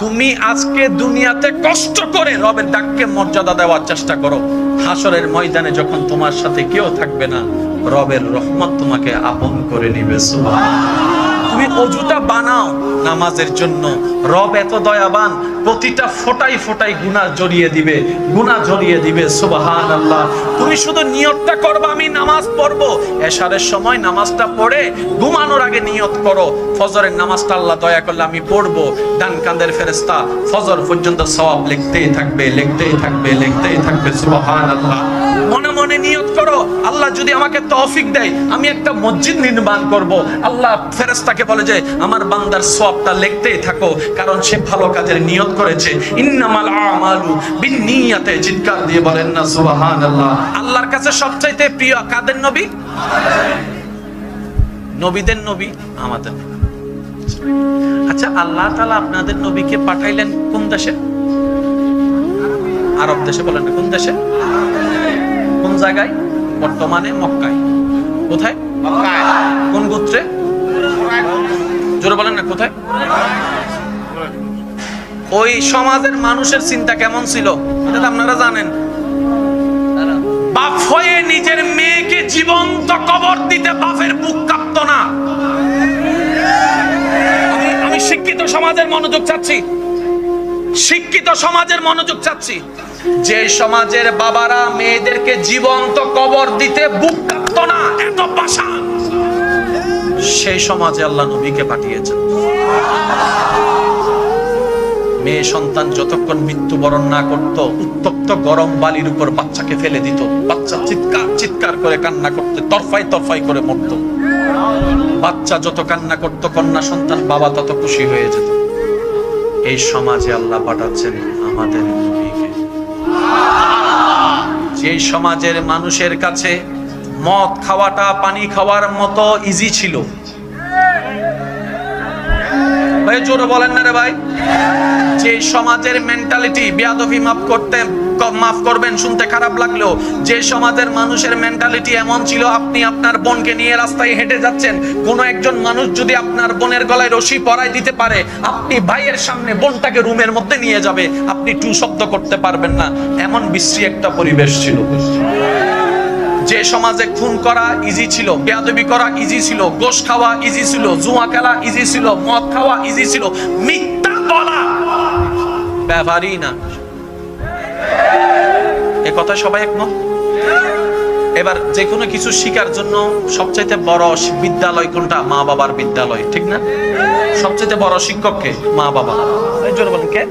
তুমি আজকে দুনিয়াতে কষ্ট করে রবের ডাককে মর্যাদা দেওয়ার চেষ্টা করো হাসরের ময়দানে যখন তোমার সাথে কেউ থাকবে না, রবের রহমত তোমাকে আপন করে নিবে, সুবহানাল্লাহ। অজুটা বানাও নামাজের জন্য। রব এত দয়াবান, প্রতিটা ফোটাই ফোটাই গুনাহ জড়িয়ে দিবে, গুনাহ জড়িয়ে দিবে সুবাহান আল্লাহ তুমি শুধু নিয়তটা করবে, আমি নামাজ পড়ব। এশারের সময় নামাজটা পড়ে, ঘুমানোর আগে নিয়ত করো। ফজরের নামাজটা আল্লাহ দয়া করলে আমি পড়ব। ডান কান্দের ফেরেস্তা ফজর পর্যন্ত সওয়াব লিখতেই থাকবে লিখতেই থাকবে লিখতেই থাকবে সুবাহান আল্লাহ মনে নিয়ত করো। আল্লাহ যদি আমাকে তৌফিক দেয়, আমি একটা মসজিদ নির্মাণ করব। আল্লাহ ফেরেশতাকে বলে যে, আমার বান্দার সওয়াবটা লিখতেই থাকো, কারণ সে ভালো কাজের নিয়ত করেছে। ইন্নামাল আমালু বিন্নিয়াতে চিৎকার দিয়ে বলেন না, সুবহানাল্লাহ। আল্লাহর কাছে সবচাইতে প্রিয় কাদের নবী? নবীদের নবী, আমাদের আচ্ছা আল্লাহ তাআলা আপনাদের নবীকে পাঠাইলেন কোন দেশে? আরব দেশে বলেন কোন দেশে? কোন জায়গায়? বর্তমানে মক্কায়। কোথায়? কোন গোত্রে? জোরে বলেন না কোথায়? ওই সমাজের মানুষের চিন্তা কেমন ছিল? এটা তো আপনারা জানেন। বাপ হয়ে নিজের মেয়েকে জীবন্ত কবর দিতে বাপের বুক কাঁপতো না। আমি- আমি শিক্ষিত সমাজের মনোযোগ চাচ্ছি। শিক্ষিত সমাজের মনোযোগ চাচ্ছি। যে সমাজের বাবারা মেয়েদেরকে জীবন্ত কবর দিতে বুক কাঁপতো না, এত পাশা। সেই সমাজে আল্লাহ নবীকে পাঠিয়েছেন। মেয়ে সন্তান যতক্ষণ মৃত্যুবরণ না করত, উত্তপ্ত গরম বালির উপর বাচ্চাকে ফেলে দিত। বাচ্চা চিৎকার চিৎকার করে কান্না করতে, তরফাই তরফাই করে মরত। বাচ্চা যত কান্না করত, কন্যা সন্তান বাবা তত খুশি হয়ে যেত। এই সমাজে আল্লাহ পাঠাচ্ছেন আমাদের নবীকে যে সমাজের মানুষের কাছে মদ খাওয়াটা পানি খাওয়ার মতো ইজি ছিল। ভাই জোরে বলেন না রে ভাই। যে সমাজের মেন্টালিটি বিয়াদফি মাফ করতে মাফ করবেন, শুনতে খারাপ লাগলেও, যে সমাজের মানুষের মেন্টালিটি এমন ছিল, আপনি আপনার বোনকে নিয়ে রাস্তায় হেঁটে যাচ্ছেন। কোনো একজন মানুষ যদি আপনার বোনের গলায় রশি পরাই দিতে পারে, আপনি ভাইয়ের সামনে বোনটাকে রুমের মধ্যে নিয়ে যাবে। আপনি টু শব্দ করতে পারবেন না। এমন বিশ্রী একটা পরিবেশ ছিল। যে সমাজে খুন করা ইজি ছিল বেয়াদবি করা ইজি ছিল গোশ খাওয়া ইজি ছিল জুয়া খেলা ইজি ছিল মদ খাওয়া ইজি ছিল মিথ্যা বলা। ব্যাপারই না। এ কথা সবাই একমত? এবার যে কোনো কিছু শিকার জন্য সবচাইতে বড় বিদ্যালয় কোনটা? মা বাবার বিদ্যালয় ঠিক না? সবচাইতে বড় শিক্ষককে মা বাবা। এই জন্য বলেন কে?